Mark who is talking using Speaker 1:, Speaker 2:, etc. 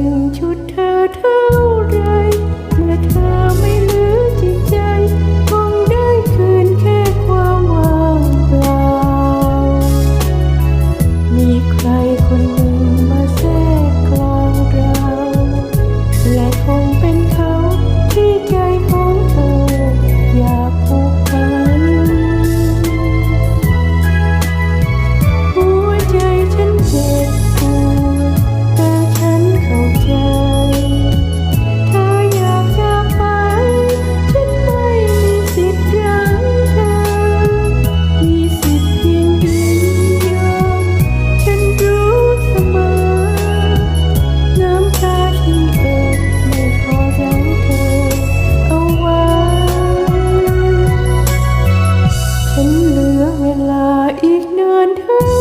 Speaker 1: ึงชุดเธอเธอ เวลาอีกเนินเท่า